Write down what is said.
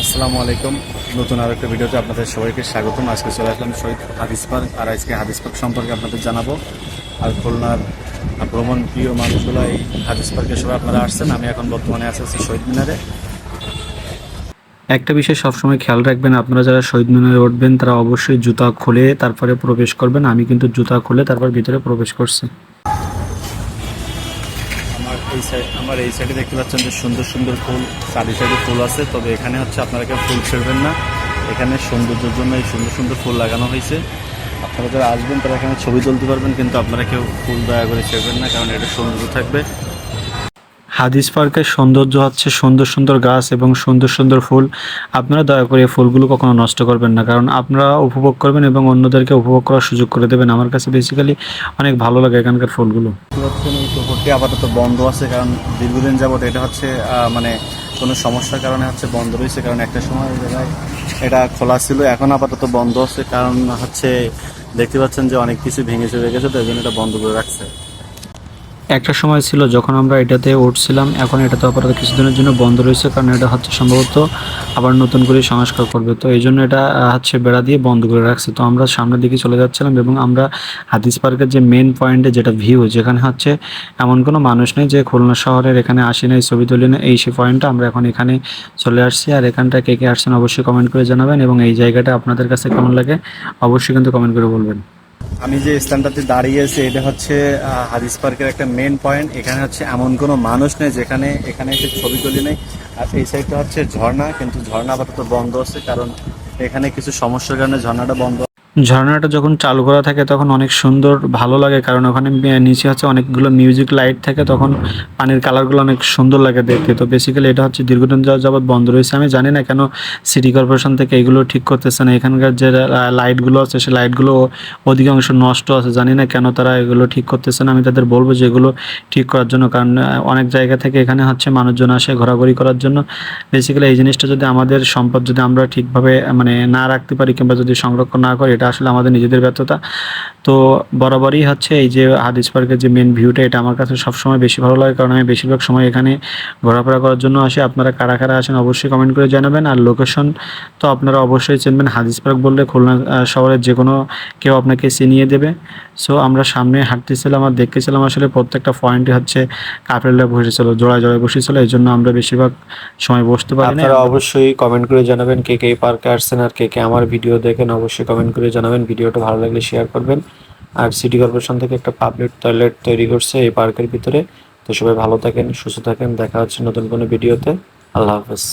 আসসালামু আলাইকুম। নতুন আর একটা ভিডিওতে আপনাদের সবাইকে স্বাগতম। আজকে চলে আসলাম শহীদ হাদিস পার্ক, আর আজকে হাদিস পার্ক সম্পর্কে আপনাদের জানাব। আর খুলনার ভ্রমণ প্রিয় মানুষগুলো এই হাদিস পার্কে সবাই আপনারা আসছেন। আমি এখন বর্তমানে আছি শহীদ মিনারে। একটা বিষয় সবসময় খেয়াল রাখবেন, আপনারা যারা শহীদ মিনারে উঠবেন, তারা অবশ্যই জুতা খুলে তারপরে প্রবেশ করবেন। আমি কিন্তু জুতা খুলে তারপর ভিতরে প্রবেশ করছি। আমার এই সাইড আমার এই সাইডে দেখতে পাচ্ছেন যে সুন্দর সুন্দর ফুল, চারি সাইডে ফুল আছে। তবে এখানে হচ্ছে আপনারা কেউ ফুল ছেড়বেন না। এখানে সৌন্দর্যের জন্য এই সুন্দর সুন্দর ফুল লাগানো হয়েছে। আপনারা যারা আসবেন, তারা এখানে ছবি তুলতে পারবেন, কিন্তু আপনারা কেউ ফুল দয়া করে ছেড়বেন না, কারণ এটা সৌন্দর্য থাকবে। হাদিস পার্কের সৌন্দর্য হচ্ছে সুন্দর সুন্দর গাছ এবং সুন্দর সুন্দর ফুল। আপনারা দয়া করে ফুলগুলো কখনো নষ্ট করবেন না, কারণ আপনারা উপভোগ করবেন এবং অন্যদেরকে উপভোগ করার সুযোগ করে দেবেন। আমার কাছে বেসিক্যালি অনেক ভালো লাগে এখানকার ফুলগুলো। পুকুরটি আপাতত বন্ধ আছে, কারণ দীর্ঘদিন যাবত এটা হচ্ছে মানে কোনো সমস্যার কারণে হচ্ছে বন্ধ রয়েছে, কারণ একটা সময় জায়গায় এটা খোলা ছিল, এখন আপাতত বন্ধ আছে, কারণ হচ্ছে দেখতে পাচ্ছেন যে অনেক কিছু ভেঙে চলে গেছে, তো এই জন্য এটা বন্ধ করে রাখছে। একটা সময় ছিল যখন আমরা এটাতে উঠছিলাম, এখন এটা তো আপাতত কিছুদিনের জন্য বন্ধ রয়েছে, কারণ এটা হচ্ছে সম্ভবত আবার নতুন করে সংস্কার করবে। তো এই জন্য এটা হচ্ছে বেড়া দিয়ে বন্ধ করে রাখছে। তো আমরা সামনের দিকে চলে যাচ্ছিলাম এবং আমরা হাদিস পার্কের যে মেন পয়েন্টে যেটা ভিউ যেখানে হচ্ছে এমন কোনো মানুষ নেই যে খুলনা শহরের এখানে আসি নাই, ছবি তুলি না এই সে পয়েন্টটা আমরা এখন এখানে চলে আসছি। আর এখানটা কে কে আসছেন অবশ্যই কমেন্ট করে জানাবেন এবং এই জায়গাটা আপনাদের কাছে কেমন লাগে অবশ্যই কিন্তু কমেন্ট করে বলবেন। আমি যে স্থানটাতে দাঁড়িয়েছি এটা হচ্ছে হাদিস পার্কের একটা মেন পয়েন্ট এখানে হচ্ছে এমন কোনো মানুষ নেই যেখানে, এখানে এসে ছবি তুলি নেই। আর এই সাইডটা হচ্ছে ঝর্ণা, কিন্তু ঝর্ণা আপাতত বন্ধ আছে, কারণ এখানে কিছু সমস্যার কারণে ঝর্ণাটা বন্ধ ঝর্ণাটা যখন চালু করা থাকে তখন অনেক সুন্দর, ভালো লাগে। কারণ ওখানে নিচে হচ্ছে অনেকগুলো মিউজিক লাইট থাকে, তখন পানির কালারগুলো অনেক সুন্দর লাগে দেখতে। তো বেসিক্যালি এটা হচ্ছে দীর্ঘদিন যাবৎ বন্ধ রয়েছে। আমি জানি না কেন সিটি কর্পোরেশন থেকে এগুলো ঠিক করতেছে না। এখানকার যে লাইটগুলো আছে সেই লাইটগুলো অধিকাংশ নষ্ট আছে। জানি না কেন তারা এগুলো ঠিক করতেছে না। আমি তাদের বলব যে এগুলো ঠিক করার জন্য। কারণ অনেক জায়গা থেকে এখানে হচ্ছে মানুষজন আসে ঘোরাঘুরি করার জন্য। বেসিক্যালি এই জিনিসটা যদি আমাদের সম্পদ যদি আমরা ঠিকভাবে মানে না রাখতে পারি কিংবা যদি সংরক্ষণ না করি, এটা আসলে আমাদের নিজেদের ব্যর্থতা। তো বরাবরই হচ্ছে এই যে হাদিস পার্কের যে মেন ভিউটা এটা আমার কাছে সবসময় বেশি ভালো লাগে। কারণ আমি বেশিরভাগ সময় এখানে ঘোরাফেরা করার জন্য আসি। আপনারা কারা কারা আসেন অবশ্যই কমেন্ট করে জানাবেন। আর লোকেশন তো আপনারা অবশ্যই চিনবেন। হাদিস পার্ক বললে খুলনা শহরের যে কোনো কেউ আপনাকে চিনিয়ে দেবে। সো আমরা সামনে হাঁটতেছিলাম আর দেখতেছিলাম আসলে প্রত্যেকটা পয়েন্টে হচ্ছে কাপড়েরা বসেছিল, জোড়ায় জোড়ায় বসেছিল। এই জন্য আমরা বেশিরভাগ সময় বসতে পারি অবশ্যই কমেন্ট করে জানাবেন কে কে পার্কে আসছেন আর কে কে আমার ভিডিও দেখেন। অবশ্যই কমেন্ট করে জানাবেন, ভিডিওটা ভালো লাগলে শেয়ার করবেন। আর সিটি কর্পোরেশন থেকে একটা পাবলিক টয়লেট তৈরি করছে এই পার্কের ভিতরে। তো সবাই ভালো থাকেন, সুস্থ থাকেন, দেখা হচ্ছে নতুন কোনো ভিডিওতে আল্লাহ হাফেজ।